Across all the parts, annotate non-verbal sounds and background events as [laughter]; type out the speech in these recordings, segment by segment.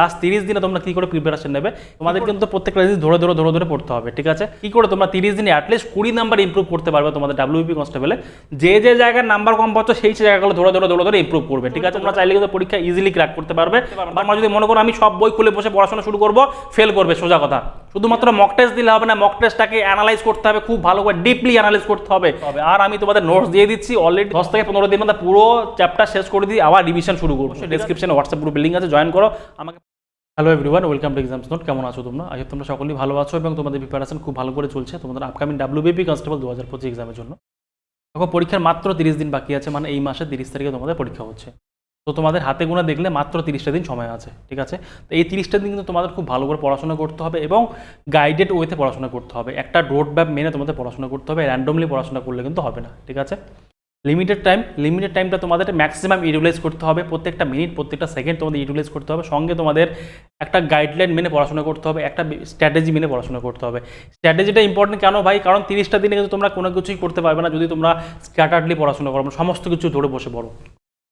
Last তিরিশ দিনে তোমরা কি করে প্রিপারেশন নেবে? তোমাদের কিন্তু প্রত্যেকটা জিনিস ধরে ধরে ধরে ধরে পড়তে হবে ঠিক আছে? কি করে তোমরা তিরিশ দিনে অ্যাটলিস্ট কুড়ি নাম্বার ইমপ্রুভ করতে পারবে তোমাদের ডাব্লিউপি কনস্টেবলে যে যে জায়গায় নাম্বার কম পাচ্ছ সেই সেই জায়গাগুলো ধরে ধরে ধরে ধরে ইমপ্রুভ করবে ঠিক আছে? তোমরা চাইলে কিন্তু পরীক্ষা ইজিলি ক্র্যাক করতে পারবে। বা তোমরা যদি মনে করো আমি সব বই খুলে বসে পড়াশোনা শুরু করব ফেল করবে সোজা কথা। শুধুমাত্র মক টেস্ট দিলে হবে না মক টেস্টটাকে অ্যানালাইজ করতে হবে খুব ভালো করে ডিপলি অ্যানালাইজ করতে হবে। আর আমি তোমাদের নোটস দিয়ে দিচ্ছি অলরেডি দশ থেকে পনেরো দিন মধ্যে পুরো চ্যাপ্টার শেষ করে দিই আবার রিভিশন শুরু করব। ডিসক্রিপশনে হোয়াটসঅ্যাপ গ্রুপ লিঙ্ক আছে জয়েন করো। Hello everyone welcome to exams note কেমন আছো তোমরা? আজ তোমরা সকলেই ভালো আছো এবং তোমাদের প্রিপারেশন খুব ভালো করে চলছে। তোমাদের আপকামিং ডাব্লিউবিপি কনস্টেবল দু হাজার পঁচিশ এক্সামের জন্য। এখন পরীক্ষার মাত্র তিরিশ দিন বাকি আছে মানে এই মাসের তিরিশ তারিখে তোমাদের পরীক্ষা হচ্ছে। তো তোমাদের হাতে গোনা দেখলে মাত্র তিরিশটা দিন সময় আছে, ঠিক আছে? তো এই তিরিশটা দিন কিন্তু তোমাদের খুব ভালো করে পড়াশোনা করতে হবে এবং গাইডেড ওয়েতে পড়াশোনা করতে হবে। একটা রোড ম্যাপ মেনে তোমাদের পড়াশোনা করতে হবে। র্যান্ডমলি পড়াশোনা করলে কিন্তু হবে না, ঠিক আছে? লিমিটেড টাইম লিমিটেড টাইমটা তোমাদের ম্যাক্সিমাম ইউটিলাইজ করতে হবে। প্রত্যেকটা মিনিট প্রত্যেকটা সেকেন্ড তোমাদের ইউটিলাইজ করতে হবে। সঙ্গে তোমাদের একটা গাইডলাইন মেনে পড়াশোনা করতে হবে, একটা স্ট্র্যাটেজি মেনে পড়াশোনা করতে হবে। স্ট্র্যাটেজিটা ইম্পর্টেন্ট কেন ভাই? কারণ তিরিশটা দিনে কিন্তু তোমরা কোনো কিছুই করতে পারবে না যদি তোমরা স্ক্যাটার্ডলি পড়াশোনা করো সমস্ত কিছু ধরে বসে পড়ো।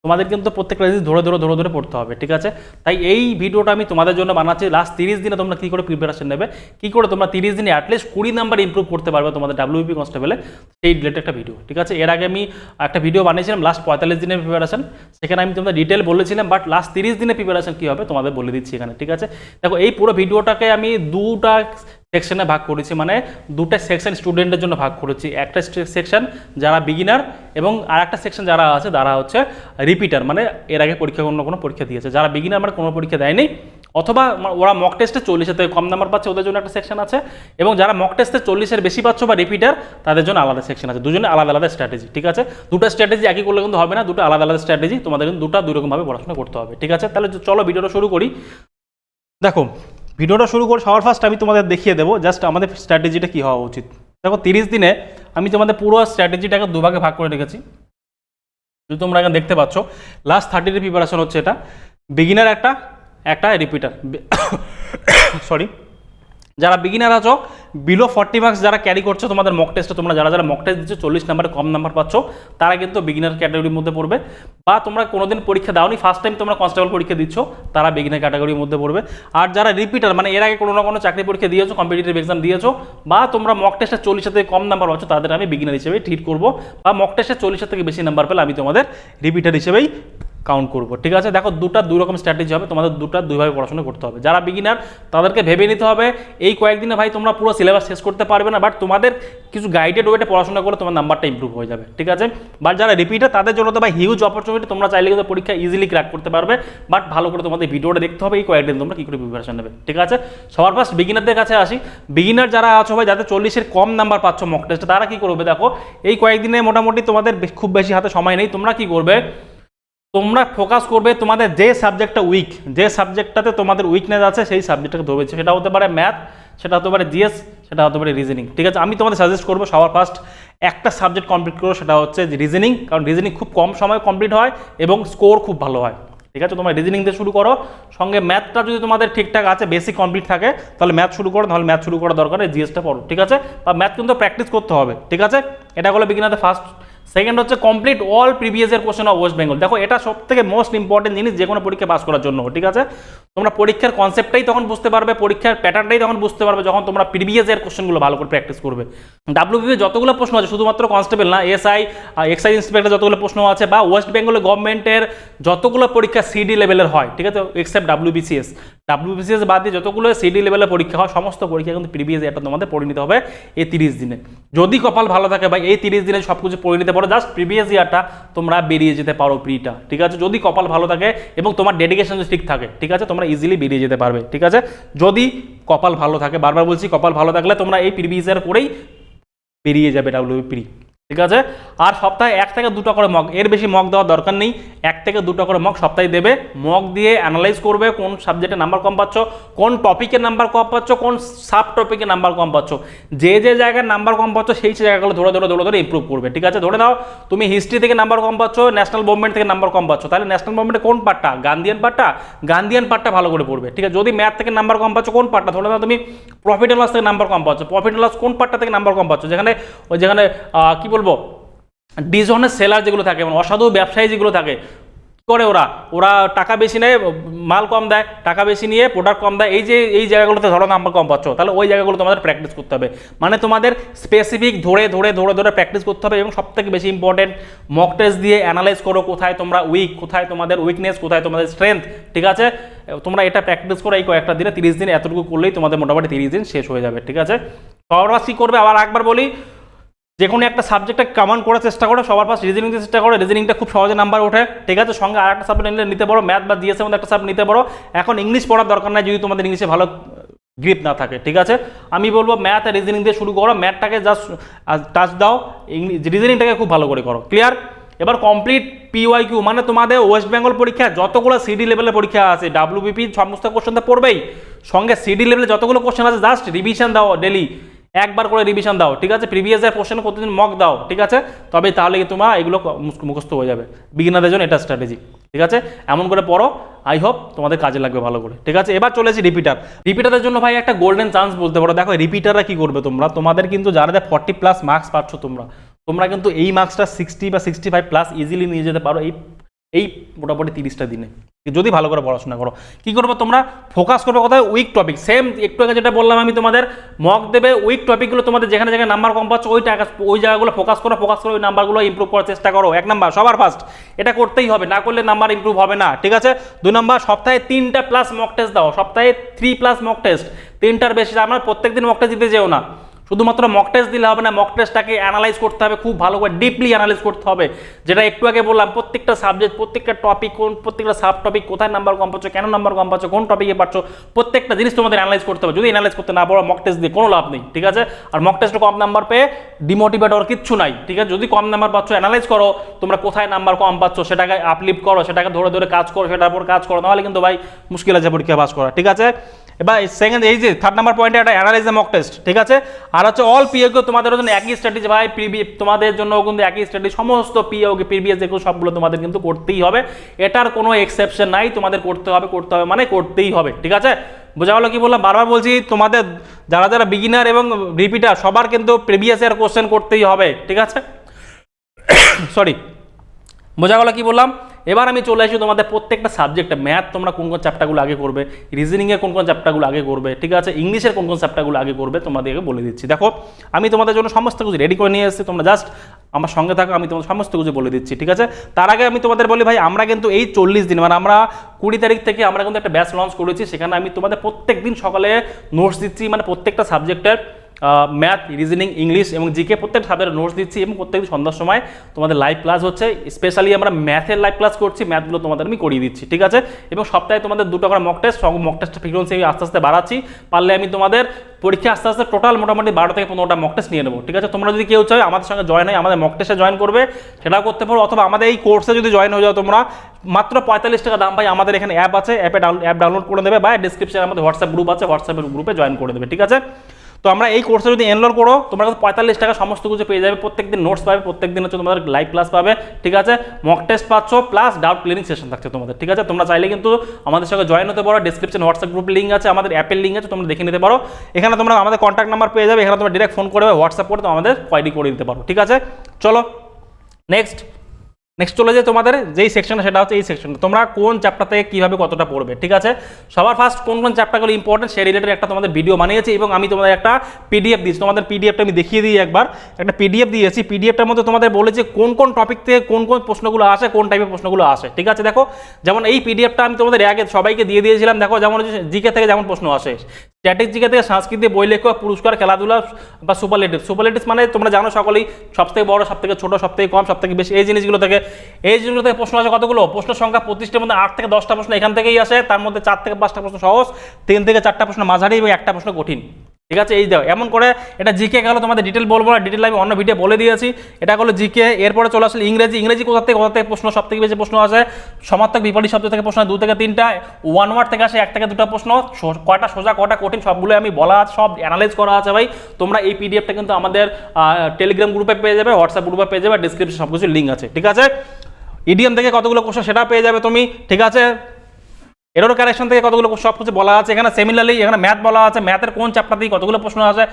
তোমাদের কিন্তু প্রত্যেকটা জিনিস ধরে ধরে ধরে ধরে পড়তে হবে, ঠিক আছে? তাই এই ভিডিওটা আমি তোমাদের জন্য বানাচ্ছি। লাস্ট তিরিশ দিনে তোমরা কী করে প্রিপারেশন নেবে? কী করে তোমরা তিরিশ দিনে অ্যাটলিস্ট কুড়ি নাম্বার ইমপ্রুভ করতে পারবে তোমাদের ডাব্লিউপি কনস্টেবলে সেই রিলেটেড একটা ভিডিও ঠিক আছে? এর আগে আমি একটা ভিডিও বানিয়েছিলাম লাস্ট পঁয়তাল্লিশ দিনের প্রিপারেশন সেখানে আমি তোমাদের ডিটেল বলেছিলাম বাট লাস্ট তিরিশ দিনে প্রিপারেশন কী হবে তোমাদের বলে দিচ্ছি এখানে, ঠিক আছে? দেখো, এই পুরো ভিডিওটাকে আমি দুটা সেকশনে ভাগ করেছি মানে দুটা সেকশন স্টুডেন্টের জন্য ভাগ করেছি। একটা সেকশন যারা বিগিনার এবং আর একটা সেকশন যারা আছে, তারা হচ্ছে রিপিটার মানে এর আগে পরীক্ষা অন্য কোনো পরীক্ষা দিয়েছে। যারা বিগিনার মানে কোনো পরীক্ষা দেয়নি, অথবা ওরা মক টেস্টে চল্লিশের থেকে কম নাম্বার পাচ্ছে, ওদের জন্য একটা সেকশন আছে। এবং যারা মক টেস্টে চল্লিশের বেশি পাচ্ছ বা রিপিটার তাদের জন্য আলাদা সেকশন আছে। দুজনে আলাদা আলাদা স্ট্র্যাটেজি ঠিক আছে? দুটো স্ট্র্যাটেজি একই করলে কিন্তু হবে না, দুটো আলাদা আলাদা স্ট্র্যাটেজি তোমাদের কিন্তু দুটো দুই রকমভাবে পড়াশোনা করতে হবে, ঠিক আছে? তাহলে চলো ভিডিওটা শুরু করি। দেখো ভিডিওটা শুরু করে সবার ফার্স্ট আমি তোমাদের দেখিয়ে দেবো জাস্ট আমাদের স্ট্র্যাটেজিটা কী হওয়া উচিত। দেখো, তিরিশ দিনে আমি তোমাদের পুরো স্ট্র্যাটেজিটাকে দুভাগে ভাগ করে রেখেছি। যদি তোমরা এখানে দেখতে পাচ্ছ লাস্ট থার্টির প্রিপারেশন হচ্ছে এটা। বিগিনার একটা একটা রিপিটার সরি [coughs] যারা বিগিনার আছো বিলো ফর্টি মার্কস যারা ক্যারি করছ, তোমাদের মক টেস্টে তোমরা যারা যারা মক টেস্ট দিচ্ছ, চল্লিশ নাম্বারে কম নাম্বার পাচ্ছ, তারা কিন্তু বিগিনার ক্যাটাগরির মধ্যে পড়বে। বা তোমরা কোনোদিন পরীক্ষা দাওনি ফার্স্ট টাইম তোমরা কনস্টেবল পরীক্ষা দিচ্ছ, তারা বিগিনার ক্যাটাগরির মধ্যে পড়বে। আর যারা রিপিটার মানে এর আগে কোনো না কোনো চাকরি পরীক্ষা দিয়েছ কম্পিটিটিভ এক্সাম দিয়েছ, বা তোমরা মক টেস্টে চল্লিশের থেকে কম নাম্বার পাচ্ছ, তাদের আমি বিগিনার হিসেবে ট্রিট করব। বা মক টেস্টে চল্লিশের থেকে বেশি নাম্বার পেলে আমি তোমাদের রিপিটার হিসেবেই কাউন্ট করব। ঠিক আছে? দেখো, দুটা দুই রকম স্ট্র্যাটেজি হবে। তোমাদের দুটা দুইভাবে পড়াশোনা করতে হবে। যারা বিগিনার তাদেরকে ভেবে নিতে হবে, এই কয়েকদিনে ভাই তোমরা পুরো সিলেবাস শেষ করতে পারবে না বাট তোমাদের কিছু গাইডেড ওয়েটে পড়াশোনা করলে তোমার নাম্বারটা ইম্প্রুভ হয়ে যাবে। ঠিক আছে? বাট যারা রিপিটার তাদের জন্য তো ভাই হিউজ অপরচুনিটি তোমরা চাইলে কিন্তু পরীক্ষা ইজিলি ক্র্যাক করতে পারবে বাট ভালো করে তোমাদের ভিডিওটা দেখতে হবে, এই কয়েকদিন তোমরা কী করে প্রিপারেশন নেবে। ঠিক আছে? সবার ফার্স্ট বিগিনারদের কাছে আসি। বিগিনার যারা আছো ভাই, যাদের চল্লিশের কম নাম্বার পাচ্ছ মক টেস্টে তারা কী করবে দেখো, এই কয়েকদিনে মোটামুটি তোমাদের খুব বেশি হাতে সময় নেই। তোমরা কী করবে তোমরা ফোকাস করবে তোমাদের যে সাবজেক্টটা উইক যে সাবজেক্টটাতে তোমাদের উইকনেস আছে, সেই সাবজেক্টটাকে ধরবে। সেটা হতে পারে ম্যাথ সেটা হতে পারে জিএস সেটা হতে পারে রিজনিং ঠিক আছে? আমি তোমাদের সাজেস্ট করব সবার ফার্স্ট একটা সাবজেক্ট কমপ্লিট করো, সেটা হচ্ছে রিজনিং কারণ রিজনিং খুব কম সময়ে কমপ্লিট হয় এবং স্কোর খুব ভালো হয়। ঠিক আছে? তোমরা রিজনিং দিয়ে শুরু করো। সঙ্গে ম্যাথটা যদি তোমাদের ঠিকঠাক আছে বেসিক কমপ্লিট থাকে, তাহলে ম্যাথ শুরু করো তাহলে ম্যাথ শুরু করা দরকার জিএসটা পড়ো। ঠিক আছে? বা ম্যাথ কিন্তু প্র্যাকটিস করতে হবে। ঠিক আছে? এটা হলো বিগিনারদের ফার্স্ট সেকেন্ড হচ্ছে complete all previous year question of West Bengal দেখো, এটা সব থেকে মোস্ট ইম্পর্টেন্ট জিনিস যে কোনো পরীক্ষা পাস করার জন্য, ঠিক আছে? তোমরা পরীক্ষার কনসেপ্টটাই তখন বুঝতে পারবে, পরীক্ষার প্যাটার্নটাই তখন বুঝতে পারবে যখন তোমরা প্রিভিয়াস ইয়ার কোশ্চেনগুলো ভালো করে প্র্যাকটিস করবে। ডাব্লিউবিপি যতগুলো প্রশ্ন আছে, শুধুমাত্র কনস্টেবল না এসআই এক্সাইজ ইন্সপেক্টর যতগুলো প্রশ্ন আছে, বা ওয়েস্ট বেঙ্গলের গভর্নমেন্টের যতগুলো পরীক্ষা সিডি লেভেলের হয়, ঠিক আছে? এক্সেপ্ট ডাব্লিউবিসিএস ডাব্লিউবিসিএস বাদ দিয়ে যতগুলো সিডি লেভেলের পরীক্ষা হয়, সমস্ত পরীক্ষা কিন্তু প্রিভিয়াস ইয়ারটা তোমাদের পড়ে নিতে হবে এই তিরিশ দিনে। যদি কপাল ভালো থাকে বা এই তিরিশ দিনে সব কিছু পড়ে নিতে পারো জাস্ট প্রিভিয়াস ইয়ারটা তোমরা বেরিয়ে যেতে পারো প্রিটা ঠিক আছে? যদি কপাল ভালো থাকে এবং তোমার ডেডিকেশন ঠিক থাকে, ঠিক আছে? তোমরা ইজিলি বেরিয়ে যেতে পারবে, ঠিক আছে? যদি কপাল ভালো থাকে, বারবার বলছি কপাল ভালো থাকলে তোমরা এই প্রিভিয়াস ইয়ার করেই বেরিয়ে যাবে ডাব্লিউ প্রি ঠিক আছে? আর সপ্তাহে এক থেকে দুটো করে মগ এর বেশি মগ দেওয়ার দরকার নেই। এক থেকে দুটো করে মগ সপ্তাহে দেবে। মগ দিয়ে অ্যানালাইজ করবে কোন সাবজেক্টে নাম্বার কম পাচ্ছ, কোন টপিকের নাম্বার কম পাচ্ছ, কোন সাব টপিকে নাম্বার কম পাচ্ছ। যে যে জায়গায় নাম্বার কম পাচ্ছ, সেই সেই জায়গাগুলো ধরে ধরে ধরে ধরে ইমপ্রুভ করবে। ঠিক আছে? ধরে নাও, তুমি হিস্ট্রি থেকে নাম্বার কম পাচ্ছ ন্যাশনাল মুভমেন্ট থেকে নাম্বার কম পাচ্ছ। তাহলে ন্যাশনাল মুভমেন্টে কোন পার্টটা গান্ধিয়ান পার্টটা গান্ধিয়ান পার্টটা ভালো করে পড়বে। ঠিক আছে? যদি ম্যাথ থেকে নাম্বার কম পাচ্ছ, কোন পার্টটা ধরে নাও, তুমি প্রফিট অ্যান্ড লস থেকে নাম্বার কম পাচ্ছ। প্রফিট অ্যান্ড লস কোন পার্টটা থেকে নাম্বার কম পাচ্ছ? যেখানে, ওই যেখানে কি বলব? ডিজনের সেলার যেগুলো থাকে মানে অসাধু ব্যবসায়ী যেগুলো থাকে করে ওরা? ওরা টাকা বেশি নেয়, মাল কম দেয়, টাকা বেশি নিয়ে প্রোডাক্ট কম দেয়, এই যে, এই জায়গাগুলোতে ধরো নাম্বার কম পাচ্ছ, তাহলে ওই জায়গাগুলো তোমাদের প্র্যাকটিস করতে হবে। মানে তোমাদের স্পেসিফিক ধরে ধরে ধরে ধরে প্র্যাকটিস করতে হবে এবং সবথেকে বেশি ইম্পর্টেন্ট মক টেস্ট দিয়ে অ্যানালাইজ করো কোথায় তোমরা উইক কোথায় তোমাদের উইকনেস কোথায় তোমাদের স্ট্রেংথ ঠিক আছে? তোমরা এটা প্র্যাকটিস করো এই কয়েকটা দিনে, তিরিশ দিন এতটুকু করলেই তোমাদের মোটামুটি তিরিশ দিন শেষ হয়ে যাবে, ঠিক আছে? সবার কী করবে, আবার একবার বলি যে কোনো একটা সাবজেক্টে কমন করার চেষ্টা করো, সবার পাশ রিজনিং চেষ্টা করো রিজনিংটা খুব সহজে নাম্বার ওঠে। ঠিক আছে, সঙ্গে আর একটা সাবজেক্ট নিলে নিতে পারো ম্যাথ বা জিএসের মধ্যে একটা সাবজেক্ট নিতে পারো। এখন ইংলিশ পড়ার দরকার নাই, যদি তোমাদের ইংলিশে ভালো গ্রিপ না থাকে, ঠিক আছে? আমি বলব ম্যাথ আর রিজনিং দিয়ে শুরু করো ম্যাথটাকে জাস্ট টাচ দাও ইংলিশ রিজনিংটাকে খুব ভালো করে করো ক্লিয়ার এবার কমপ্লিট পিওয়াই কিউ মানে তোমাদের ওয়েস্ট বেঙ্গল পরীক্ষা, যতগুলো সিডি লেভেলের পরীক্ষা আছে ডাব্লিউবিপি সমস্ত কোশ্চেন তো পড়বেই। সঙ্গে সিডি লেভেলে যতগুলো কোশ্চেন আছে জাস্ট রিভিশন দাও ডেলি একবার করে রিভিশন দাও, ঠিক আছে? প্রিভিয়াস ইয়ার কোশ্চেন প্রতিদিন মক দাও, ঠিক আছে? তবে তাহলে তোমার এগুলো মুখস্থ হয়ে যাবে। বিগিনারদের জন্য এটা স্ট্র্যাটেজি ঠিক আছে? এমন করে পড়ো আই হোপ তোমাদের কাজে লাগবে ভালো করে, ঠিক আছে? এবার চলেছি রিপিটার রিপিটারের জন্য ভাই একটা গোল্ডেন চান্স বলতে পারো। দেখো রিপিটাররা কি করবে তোমরা? তোমাদের কিন্তু যারা ফর্টি প্লাস মার্কস পাচ্ছ তোমরা তোমরা কিন্তু এই মার্কসটা সিক্সটি বা সিক্সটি ফাইভ প্লাস ইজিলি নিয়ে যেতে পারো। এই এই মোটামুটি তিরিশটা দিনে। যদি ভালো করে পড়াশোনা করো। কি করব তোমরা? ফোকাস করবে কোথায়? উইক টপিক সেম একটু আগে যেটা বললাম আমি তোমাদের মক দেবে উইক টপিকগুলো তোমাদের যেখানে যেখানে নাম্বার কম পাচ্ছ, ওই টাকা ওই জায়গাগুলো ফোকাস করো ফোকাস করো ওই নাম্বারগুলো ইমপ্রুভ করার চেষ্টা করো। এক নাম্বার সবার ফার্স্ট এটা করতেই হবে, না করলে নাম্বার ইমপ্রুভ হবে না। ঠিক আছে? দুই নাম্বার সপ্তাহে তিনটা প্লাস মক টেস্ট দাও। সপ্তাহে থ্রি প্লাস মক টেস্ট তিনটার বেশি, আমার প্রত্যেকদিন মক টেস্ট দিতে যেও না। শুধুমাত্র মক টেস্ট দিলে হবে না মক টেস্টটাকে অ্যানালাইজ করতে হবে, খুব ভালো করে ডিপলি অ্যানালাইজ করতে হবে। যেটা একটু আগে বললাম, প্রত্যেকটা সাবজেক্ট প্রত্যেকটা টপিক কোন, প্রত্যেকটা সাব টপিক কোথায় নাম্বার কম পাচ্ছ, কেন নাম্বার কম পাচ্ছ, কোন টপিকে পাচ্ছ প্রত্যেকটা জিনিস তোমাদের অ্যানালাইজ করতে হবে। যদি অ্যানালাইজ করতে না পারো মক টেস্ট দিয়ে কোনো লাভ নেই, ঠিক আছে? আর মক টেস্টে কম নাম্বার পেয়ে ডিমোটিভেট হওয়ার কিচ্ছু নাই, ঠিক আছে? যদি কম নাম্বার পাচ্ছ অ্যানালাইজ করো, তোমরা কোথায় নাম্বার কম পাচ্ছ, সেটাকে আপলিফ্ট করো, সেটাকে ধরে ধরে কাজ করো, সেটার উপর কাজ করো, নাহলে কিন্তু ভাই মুশকিল আছে পরীক্ষা পাস করা, ঠিক আছে? এবার সেকেন্ড এই যে থার্ড নাম্বার পয়েন্টে একটা অ্যানালাইজ মক টেস্ট ঠিক আছে? আর হচ্ছে অল পিওকে তোমাদের জন্য একই স্ট্র্যাটেজি ভাই প্রিভি তোমাদের জন্য কিন্তু একই স্ট্র্যাটেজি সমস্ত পিওকে প্রিভিয়াস যেগুলো সবগুলো তোমাদের কিন্তু করতেই হবে। এটার কোনো এক্সেপশন নাই, তোমাদের করতে হবে করতে হবে মানে করতেই হবে, ঠিক আছে? বোঝা গেলো কি বললাম? বারবার বলছি, তোমাদের যারা যারা বিগিনার এবং রিপিটার সবার কিন্তু প্রিভিয়াস ইয়ার কোশ্চেন করতেই হবে, ঠিক আছে? [coughs] সরি বোঝা গেলো কি বললাম? এবার আমি চলে আসি তোমাদের প্রত্যেকটা সাবজেক্টে ম্যাথ তোমরা কোন কোন চ্যাপ্টারগুলো আগে করবে রিজনিংয়ের কোন কোন চ্যাপ্টারগুলো আগে করবে, ঠিক আছে? ইংলিশের কোন কোন চ্যাপ্টারগুলো আগে করবে তোমাদেরকে বলে দিচ্ছি। দেখো, আমি তোমাদের জন্য সমস্ত কিছু রেডি করে নিয়ে এসেছি। তোমরা জাস্ট আমার সঙ্গে থাকো, আমি তোমাদের সমস্ত কিছু বলে দিচ্ছি, ঠিক আছে? তার আগে আমি তোমাদের বলি, ভাই, আমরা কিন্তু এই চল্লিশ দিন মানে আমরা কুড়ি তারিখ থেকে আমরা কিন্তু একটা ব্যাচ লঞ্চ করেছি। সেখানে আমি তোমাদের প্রত্যেক দিন সকালে নোটস দিচ্ছি মানে প্রত্যেকটা সাবজেক্টের ম্যাথ রিজনিং ইংলিশ এবং জিকে প্রত্যেক সাবজেক্টের নোটস দিচ্ছি এবং প্রত্যেকদিন সন্ধ্যার সময় তোমাদের লাইভ ক্লাস হচ্ছে। স্পেশালি আমরা ম্যাথের লাইভ ক্লাস করছি ম্যাথগুলো তোমাদের আমি করিয়ে দিচ্ছি, ঠিক আছে? এবং সপ্তাহে তোমাদের দুটো করে মক টেস্ট মক টেস্টের ফ্রিকোয়েন্সি আমি আস্তে আস্তে বাড়াচ্ছি। পারলে আমি তোমাদের পরীক্ষা আস্তে আস্তে টোটাল মোটামুটি বারো থেকে পনেরোটা মক টেস্ট নিয়ে নেব, ঠিক আছে? তোমরা যদি কেউ চাও আমাদের সঙ্গে জয়েন হয়, আমাদের মক টেস্টে জয়েন করবে। সেটাও করতে পারো, অথবা আমাদের এই কোর্সে যদি জয়েন হয়ে যাও তোমরা, মাত্র পঁয়তাল্লিশ টাকা দাম পাই আমাদের এখানে অ্যাপ আছে অ্যাপে অ্যাপ ডাউনলোড করে দেবে বা ডিসক্রিপশনে আমাদের হোয়াটসঅ্যাপ গ্রুপ আছে হোয়াটসঅ্যাপের গ্রুপে জয়েন করে দেবে, ঠিক আছে? তো আমরা এই কোর্সে যদি এনরোল করো, তোমরা কিন্তু পঁয়তাল্লিশ টাকা সমস্ত কিছু পেয়ে যাবে, প্রত্যেকদিন নোটস পাবে, প্রত্যেকদিন হচ্ছে তোমাদের লাইভ ক্লাস পাবে, ঠিক আছে? মক টেস্ট পাচ্ছ প্লাস ডাউট ক্লিনিং সেশন থাকছে তোমাদের, ঠিক আছে? তোমরা চাইলে কিন্তু আমাদের সঙ্গে জয়েন হতে পারো ডিসক্রিপশন হোয়াটসঅ্যাপ গ্রুপ লিঙ্ক আছে, আমাদের অ্যাপের লিঙ্ক আছে, তোমরা দেখে নিতে পারো। এখানে তোমরা আমাদের কন্ট্যাক্ট নাম্বার পেয়ে যাবে, এখানে তোমরা ডিরেক্ট ফোন করবে হোয়াটসঅ্যাপ করে তো আমাদের কোয়ারি করে দিতে পারো, ঠিক আছে? চলো নেক্সট নেক্সট চলে যায় তোমাদের, যেই সেকশন সেটা হচ্ছে এই সেকশনটা তোমরা কোন চ্যাপ্টার থেকে কীভাবে কতটা পড়বে, ঠিক আছে? সবার ফার্স্ট কোন কোন চ্যাপ্টারগুলো ইম্পর্টেন্ট সেই রিলেটেড একটা তোমাদের ভিডিও বানিয়েছি এবং আমি তোমাদের একটা পিডিএফ দিয়েছি। তোমাদের পিডিএফটা আমি দেখিয়ে দিই একবার। একটা পিডিএফ দিয়েছি পিডিএফটার মধ্যে তোমাদের বলেছি কোন কোন টপিক থেকে কোন কোন প্রশ্নগুলো আসে, কোন টাইপের প্রশ্নগুলো আসে, ঠিক আছে? দেখো, যেমন এই পিডিএফটা আমি তোমাদের আগে সবাইকে দিয়ে দিয়েছিলাম। দেখো, যেমন জিকে থেকে যেমন প্রশ্ন আসে। স্ট্যাটিক জিকে থেকে সাংস্কৃতিক বই লেখক পুরস্কার, খেলাধুলা বা সুপারলেটিভ সুপারলেটিভ মানে তোমরা জানো সকলেই সবথেকে বড় সব থেকে ছোট সব থেকে কম, সবথেকে বেশি। এই জিনিসগুলো থেকে এই জিনিসগুলো থেকে প্রশ্ন আছে কতগুলো? প্রশ্ন সংখ্যা পঁচিশটার মধ্যে আট থেকে দশটা প্রশ্ন এখান থেকেই আসে। তার মধ্যে চার থেকে পাঁচটা প্রশ্ন সহজ, তিন থেকে চারটা প্রশ্ন মাঝারি এবং একটা প্রশ্ন কঠিন। ঠিক আছে? এই দাও এমন করে এটা জিকে গেল, তোমাদের ডিটেল বলব না ডিটেল আমি অন্য ভিডিও বলে দিয়েছি। এটা হলো জিকে এরপরে চলে আসলে ইংরেজি। ইংরেজি কোথা থেকে কোথা থেকে প্রশ্ন? সব থেকে বেশি প্রশ্ন আসে সমার্থক বিপরীত শব্দ থেকে প্রশ্ন দু থেকে তিনটা ওয়ান ওয়ার্ড থেকে আসে, এক থেকে দুটো প্রশ্ন কয়টা সোজা, কয়টা কঠিন সবগুলো আমি বলা আছে, সব অ্যানালাইজ করা আছে ভাই। তোমরা এই পিডিএফটা কিন্তু আমাদের টেলিগ্রাম গ্রুপে পেয়ে যাবে হোয়াটসঅ্যাপ গ্রুপে পেয়ে যাবে ডিসক্রিপশন সব কিছু লিঙ্ক আছে, ঠিক আছে? ইডিএম থেকে কতগুলো কোশ্চেন সেটা পেয়ে যাবে তুমি, ঠিক আছে? এরোর কারেকশন থেকে কতগুলো সব কিছু বলা আছে। এখানে সেমিলারলি এখানে ম্যাথ বলা আছে। ম্যাথের কোন চ্যাপ্টার থেকে কতগুলো প্রশ্ন আছে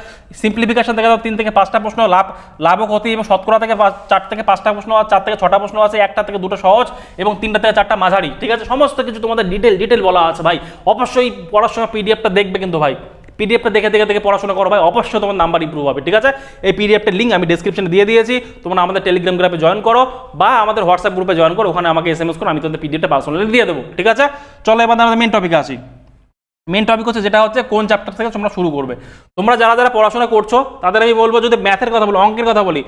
সিম্পলিফিকেশন থেকে তিন থেকে পাঁচটা প্রশ্ন, লাভ লাভ ক্ষতি এবং শতকরা থেকে চার থেকে পাঁচটা প্রশ্ন আছে, চার থেকে ছটা প্রশ্ন আছে, একটা থেকে দুটো সহজ এবং তিনটা থেকে চারটা মাঝারি। ঠিক আছে? সমস্ত কিছু তোমাদের ডিটেল ডিটেল বলা আছে ভাই। অবশ্যই পড়ার সময় পিডিএফটা দেখবে কিন্তু ভাই। পিডিএফটা দেখে দেখে দেখে পড়াশোনা করো ভাই, অবশ্যই তোমার নাম্বার ইম্প্রুভ হবে, ঠিক আছে? এই পিডিএফটার লিঙ্ক আমি ডিসক্রিপশনে দিয়ে দিয়েছি, তোমরা আমাদের টেলিগ্রাম গ্রুপে জয়েন করো, বা আমাদের হোয়াটসঅ্যাপ গ্রুপে জয়েন করো, ওখানে আমাকে এস এম এস করো আমি তোমাদের পিডিএফটা পার্সোনালি দিয়ে দেবো, ঠিক আছে? চলো এবার আমাদের মেন টপিকে আসি। মেন টপিক হচ্ছে যেটা হচ্ছে কোন চ্যাপ্টার থেকে তোমরা শুরু করবে। তোমরা যারা যারা পড়াশোনা করছ, তাদের আমি বলব যদি ম্যাথের কথা বলি, অঙ্কের কথা বলি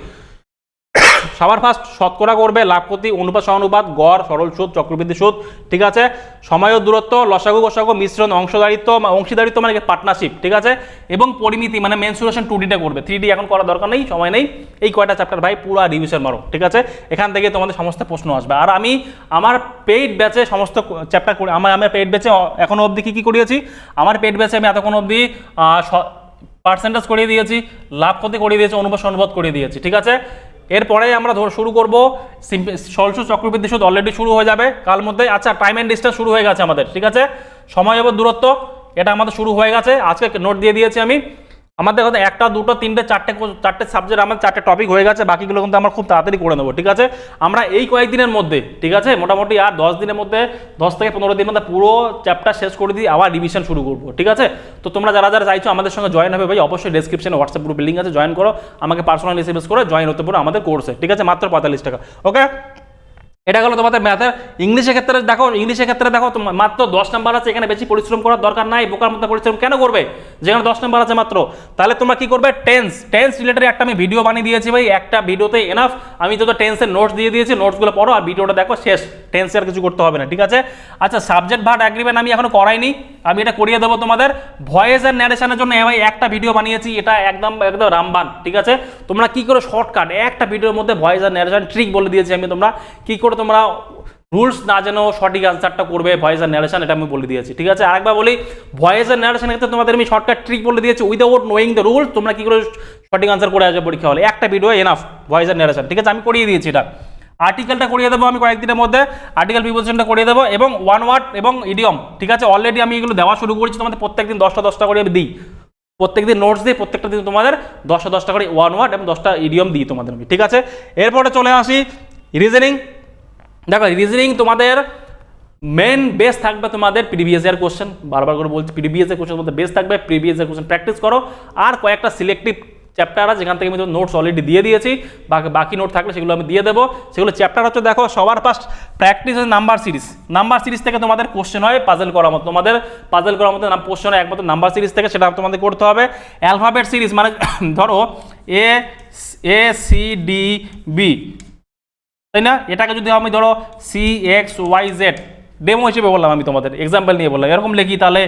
সবার ফার্স্ট শতকরা করবে লাভ ক্ষতি অনুপাত সহানুপাত গড়, সরল সুদ, চক্রবৃদ্ধি সুদ। ঠিক আছে? সময় ও দূরত্ব, লসাগু গোসাগু মিশ্রণ, অংশদারিত্ব অংশীদারিত্ব মানে পার্টনারশিপ ঠিক আছে? এবং পরিমিতি মানে মেনসুরেশন টু ডিটা করবে। থ্রি ডি এখন করার দরকার নেই, সময় নেই। এই কয়টা চ্যাপ্টার ভাই? পুরো রিভিশন মারো, ঠিক আছে? এখান থেকে তোমাদের সমস্ত প্রশ্ন আসবে। আর আমি আমার পেইড ব্যাচে সমস্ত চ্যাপ্টার করে আমার আমার পেইড ব্যাচে এখনও অবধি কী কী করিয়েছি? আমার পেইড ব্যাচে আমি এতক্ষণ অবধি পার্সেন্টেজ করিয়ে দিয়েছি লাভ ক্ষতি করিয়ে দিয়েছি অনুপাত অনুবাদ করিয়ে দিয়েছি, ঠিক আছে? এরপরে আমরা ধর শুরু করব। সরসু চক্রবৃদ্ধি সুদ অলরেডি শুরু হয়ে যাবে। কাল মধ্যে আচ্ছা টাইম অ্যান্ড ডিস্টেন্স শুরু হয়ে গেছে আমাদের, ঠিক আছে? সময় এবং দূরত্ব, এটা আমাদের শুরু হয়ে গেছে। আজকে নোট দিয়ে দিয়েছি আমি। আমাদের কথা একটা, দুটো, তিনটে, চারটে চারটে সাবজেক্ট আমার চারটে টপিক হয়ে গেছে, বাকিগুলো কিন্তু আমরা খুব তাড়াতাড়ি করে নেব, ঠিক আছে? আমরা এই কয়েকদিনের মধ্যে, ঠিক আছে? মোটামুটি আর দশ দিনের মধ্যে, দশ থেকে পনেরো দিনের মধ্যে পুরো চ্যাপ্টার শেষ করে দিয়ে আবার রিভিশন শুরু করব, ঠিক আছে? তো তোমরা যারা যারা চাইছো আমাদের সঙ্গে জয়েন হবে ভাই, অবশ্যই ডেসক্রিপশনে হোয়াটসঅ্যাপ গ্রুপ লিঙ্ক আছে জয়েন করো, আমাকে পার্সোনাল এসএমএস করে জয়েন হতে পারো আমাদের কোর্সে ঠিক আছে? মাত্র পঁয়তাল্লিশ টাকা ওকে এটা গেলো তোমাদের ম্যাথের ইংলিশের ক্ষেত্রে দেখো, ইংলিশের ক্ষেত্রে দেখো মাত্র দশ নাম্বার আছে, এখানে বেশি পরিশ্রম করার দরকার নাই, বোকার মধ্যে পরিশ্রম কেন করবে? যেখানে দশ নাম্বার আছে মাত্র। তাহলে তোমরা কি করবে? টেন্স টেন্স রিলেটেড একটা আমি ভিডিও বানিয়ে দিয়েছি ভাই, একটা ভিডিওতে এনাফ আমি তো টেন্সের নোটস দিয়ে দিয়েছি নোটসগুলো পড়ো, আর ভিডিওটা দেখো, শেষ। টেন্সে আর কিছু করতে হবে না, ঠিক আছে? আচ্ছা সাবজেক্ট ভার্ট অ্যাগ্রিমেন্ট আমি এখনও করাইনি। আমি এটা করিয়ে দেবো তোমাদের। ভয়েস অ্যান্ড ন্যারেশনের জন্য ভাই একটা ভিডিও বানিয়েছি, এটা একদম একদম রামবান, ঠিক আছে? তোমরা কি করে? শর্টকাট একটা ভিডিওর মধ্যে ভয়েস অ্যান্ড ন্যারেশন ট্রিক বলে দিয়েছি আমি তোমরা। কি করে? তোমরা রুলস না যেন সঠিক অ্যান্সারটা করবে ভয়েস আর ন্যারেশন এটা আমি বলে দিয়েছি, ঠিক আছে? আরেকবার বলি ভয়েস আর ন্যারেশনের ক্ষেত্রে তোমাদের আমি শর্টকাট ট্রিক বলে দিয়েছি উইদাউট নোয়িং দ্য রুলস তোমরা কি করে সঠিক আনসার করে আসবে পরীক্ষা হলে? একটা ভিডিও এনাফ ভয়েস আর ন্যারেশন ঠিক আছে? আমি করিয়ে দিয়েছি এটা। আর্টিকেলটা করিয়ে দেবো আমি কয়েকদিনের মধ্যে আর্টিকেল প্রিপোজিশনটা করিয়ে দেবো, এবং ওয়ান ওয়ার্ড এবং ইডিয়ম ঠিক আছে? অলরেডি আমি এগুলো দেওয়া শুরু করেছি, তোমাদের প্রত্যেকদিন দশটা দশটা করে আমি দিই। প্রত্যেকদিন নোটস দিই, প্রত্যেকটা দিন তোমাদের দশটা দশটা করে ওয়ান ওয়ার্ড এবং দশটা ইডিয়ম দিই তোমাদের আমি, ঠিক আছে? এরপরে চলে আসি রিজনিং দেখো রিজনিং তোমাদের মেন বেস থাকবে তোমাদের প্রিভিয়াস ইয়ার কোশ্চেন বারবার করে বলছি প্রিভিয়াস ইয়ার কোশ্চেন মধ্যে বেস থাকবে প্রিভিয়াস ইয়ার কোশ্চেন প্র্যাকটিস করো। আর কয়েকটা সিলেক্টিভ চ্যাপ্টার আছে, যেখান থেকে আমি নোটস অলরেডি দিয়ে দিয়েছি। বাকি বাকি নোট থাকলে সেগুলো আমি দিয়ে দেবো। সেগুলো চ্যাপ্টার হচ্ছে, দেখো, সবার ফার্স্ট প্র্যাকটিস হচ্ছে নাম্বার সিরিজ নাম্বার সিরিজ থেকে তোমাদের কোশ্চেন হয় পাজেল করার মতো। তোমাদের পাজেল করার মতো কোশ্চেন হয়, একমাত্র নাম্বার সিরিজ থেকে, সেটা তোমাদের করতে হবে। অ্যালফাবেট সিরিজ মানে [coughs] ধরো A A C D B তাই না? এটাকে যদি আমি ধরো C X Y Z demo হিসেবে বললাম আমি তোমাদের এক্সাম্পল নিয়ে বললাম। এরকম লিখি তাহলে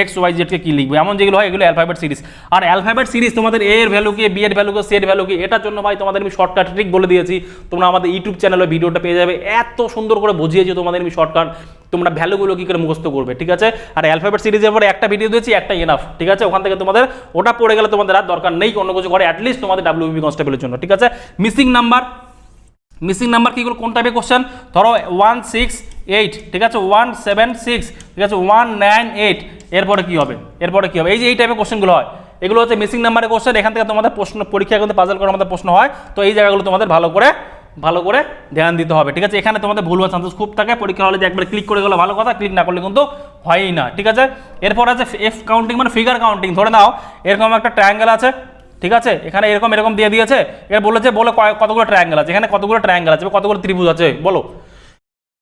এক্স ওয়াই জেডকে কী লিখব? এমন যেগুলো হয়, এগুলো অ্যালফাবেট সিরিজ আর অ্যালফাবেট সিরিজ তোমাদের এ এর ভ্যালু কি বি এর ভ্যালু কি সি এর ভ্যালু কি, এটার জন্য ভাই তোমাদের আমি শর্টকাট ট্রিক বলে দিয়েছি। তোমরা আমাদের ইউটিউব চ্যানেলে ভিডিওটা পেয়ে যাবে। এত সুন্দর করে বুঝিয়েছি তোমাদের আমি শর্টকাট তোমরা ভ্যালুগুলো কী করে মুখস্থ করবে, ঠিক আছে? আর অ্যালফাবেট সিরিজের পরে একটা ভিডিও দিয়েছি একটা এনাফ ঠিক আছে? ওখান থেকে তোমাদের ওটা পড়ে গেলে তোমাদের আর দরকার নেই, অন্য কিছু করে অ্যাটলিস্ট তোমাদের ডাব্লিউবি কনস্টেবলের জন্য, ঠিক আছে? মিসিং নাম্বার মিসিং নাম্বার কীগুলো কোন টাইপের কোশ্চেন ধরো ওয়ান সিক্স এইট ঠিক আছে? ওয়ান সেভেন সিক্স ঠিক আছে? ওয়ান নাইন এইট এরপরে কী হবে? এরপরে কী হবে? এই যে এই টাইপের কোশ্চেনগুলো হয়, এগুলো হচ্ছে মিসিং নাম্বারের কোশ্চেন এখান থেকে তোমাদের প্রশ্ন পরীক্ষা কিন্তু পাজল করার মধ্যে প্রশ্ন হয়, তো এই জায়গাগুলো তোমাদের ভালো করে ভালো করে ধ্যান দিতে হবে, ঠিক আছে? এখানে তোমাদের ভুল হওয়ার চান্সেস খুব থাকে, পরীক্ষা হলে যে একবার ক্লিক করে গেলে ভালো কথা ক্লিক না করলে কিন্তু হয়ই না, ঠিক আছে? এরপর আছে এফ কাউন্টিং মানে ফিগার কাউন্টিং ধরে নাও, এরকম একটা ট্রায়াঙ্গেল আছে ঠিক আছে? এখানে এরকম এরকম দিয়ে দিয়েছে। এর বলেছে, বলে কতগুলো ট্রায়াঙ্গেল আছে? এখানে কতগুলো ট্রায়াঙ্গেল আছে? কতগুলো ত্রিভুজ আছে? বলো।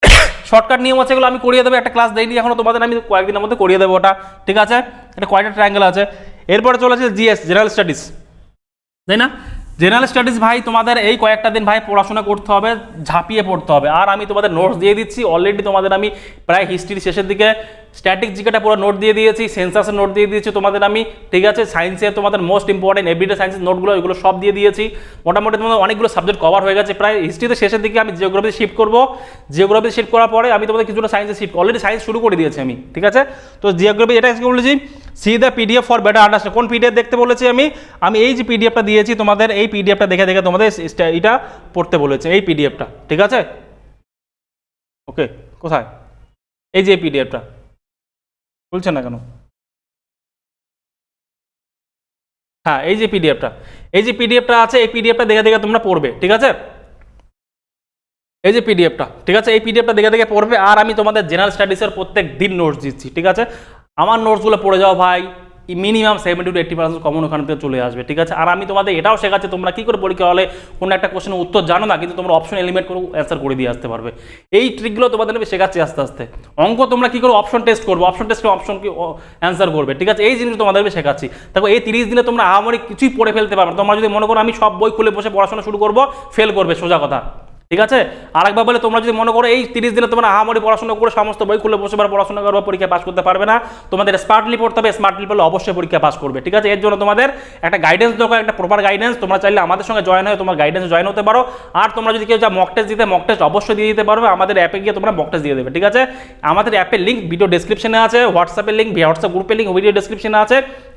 [coughs] শর্টকাট নিয়ম আছে এগুলো, আমি করিয়ে দেবো, একটা ক্লাস দেইনি, এখনও তোমাদের আমি কয়েকদিনের মধ্যে করিয়ে দেবো ওটা। ঠিক আছে? এটা কয়টা ট্রায়াঙ্গেল আছে? এরপরে চলেছে জিএস জেনারেল স্টাডিজ তাই না? জেনারেল স্টাডিজ ভাই, তোমাদের এই কয়েকটা দিন ভাই পড়াশোনা করতে হবে, ঝাঁপিয়ে পড়তে হবে। আর আমি তোমাদের নোটস দিয়ে দিচ্ছি অলরেডি তোমাদের আমি প্রায় হিস্ট্রির শেষের দিকে স্ট্যাটিক জিকেটা পুরো নোট দিয়ে দিয়েছি সেন্সাসের নোট দিয়ে দিয়েছি তোমাদের আমি, ঠিক আছে? সায়েন্সের তোমাদের মোস্ট ইম্পর্টেন্ট এভরিডে সায়েন্সের নোটগুলো এগুলো সব দিয়ে দিয়েছি। মোটামুটি তোমাদের অনেকগুলো সাবজেক্ট কভার হয়ে গেছে। প্রায় হিস্ট্রিতে শেষের দিকে আমি জিওগ্রাফি শিফট করব। জিওগ্রাফি শিফট করার পরে আমি তোমাদের কিছুটা সায়েন্সে শিফট অলরেডি সায়েন্স শুরু করে দিয়েছি আমি, ঠিক আছে? তো জিওগ্রাফি এটা কি বলেছি। See the PDF for better understand কোন পিডিএফ দেখতে বলেছি আমি? আমি এই যে পিডিএফটা দিয়েছি তোমাদের, এই পিডিএফটা দেখে দেখে তোমাদের এটা পড়তে বলেছে, এই পিডিএফটা ঠিক আছে? ওকে কোথায়? এই যে পিডিএফটা বলছে না কেন? হ্যাঁ এই যে পিডিএফটা এই যে পিডিএফটা আছে, এই পিডিএফটা দেখে দেখে তোমরা পড়বে, ঠিক আছে? এই যে পিডিএফটা ঠিক আছে? এই পিডিএফটা দেখে দেখে পড়বে, আর আমি তোমাদের জেনারেল স্টাডিজের প্রত্যেক দিন নোটস দিচ্ছি, ঠিক আছে? আমার নোটসগুলো পড়ে যাও ভাই। Minimum seventy to eighty percent common ওখান থেকে চলে আসবে, ঠিক আছে? আর আমি তোমাদের এটাও শেখাচ্ছি, তোমরা কী করে পরীক্ষা হলে কোনো একটা কোশ্চেনের উত্তর জানো না, কিন্তু তোমরা অপশন এলিমেন্ট করে অ্যান্সার করে দিয়ে আসতে পারবে। এই ট্রিকগুলো তোমাদের আমি শেখাচ্ছি আস্তে আস্তে। অঙ্ক তোমরা কী করে অপশন টেস্ট করবে? অপশন টেস্টে অপশন কি অ্যান্সার করবে, ঠিক আছে? এই জিনিস তোমাদের আমি শেখাচ্ছি। দেখো, এই তিরিশ দিনে তোমরা আহামরি কিছুই পড়ে ফেলতে পারবে। তোমরা যদি মনে করো আমি সব বই খুলে বসে পড়াশোনা শুরু করব ফেল করবে, সোজা কথা। ঠিক আছে? আরেকবার বলে তোমরা যদি মনে করো এই তিরিশ দিনে তোমরা আহামরি পড়াশোনা করে সমস্ত বই খুলে বসে পড়াশোনা করবে পরীক্ষা পাস করতে পারবে না। তোমাদের স্মার্টলি পড়তে হবে স্মার্টলি পড়লে অবশ্যই পরীক্ষা পাস করবে, ঠিক আছে? এর জন্য তোমাদের একটা গাইডেন্স দরকার, একটা প্রপার গাইডেন্স তোমরা চাইলে আমাদের সঙ্গে জয়েন হয়ে তোমার গাইডেন্স জয়েন হতে পারো। আর তোমরা যদি কেউ যা মক টেস্ট দিতে মক টেস্ট অবশ্যই দিয়ে দিতে পারবে। আমাদের অ্যাপে গিয়ে তোমরা মক টেস্ট দিয়ে দেবে, ঠিক আছে? আমাদের অ্যাপের লিঙ্ক ভিডিও ডেসক্রিপশনে আছে হোয়াটসঅ্যাপের লিঙ্ক হোয়াটসঅ্যাপ গ্রুপের লিঙ্ক ভিডিও ডেসক্রিপশনে আছে।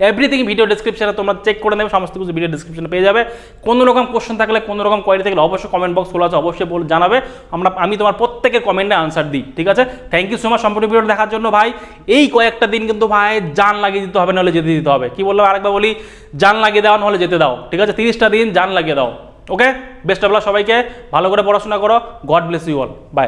এভরিথিং ভিডিও ডেসক্রিপশনে তোমরা চেক করে নেবে, সমস্ত কিছু ভিডিও ডেসক্রিপশনে পেয়ে যাবে। কোনো রকম কোশ্চেন থাকলে, কোনো রকম কোয়ারি থাকলে অবশ্যই কমেন্ট বক্স খোলা আছে, অবশ্যই বল জানাবে, আমরা আমি তোমার প্রত্যেকের কমেন্টে আনসার দিই, ঠিক আছে? থ্যাংক ইউ সো মাচ সম্পূর্ণ ভিডিও দেখার জন্য ভাই। এই কয়েকটা দিন কিন্তু ভাই জান লাগিয়ে দিতে হবে, নাহলে যেতে দিতে হবে। কি বললাম? আরেকবার বলি, জান লাগিয়ে দাও, নাহলে যেতে দাও, ঠিক আছে? তিরিশটা দিন জান লাগিয়ে দাও ওকে বেস্ট অফ লাক সবাইকে। ভালো করে পড়াশোনা করো। God bless you all bye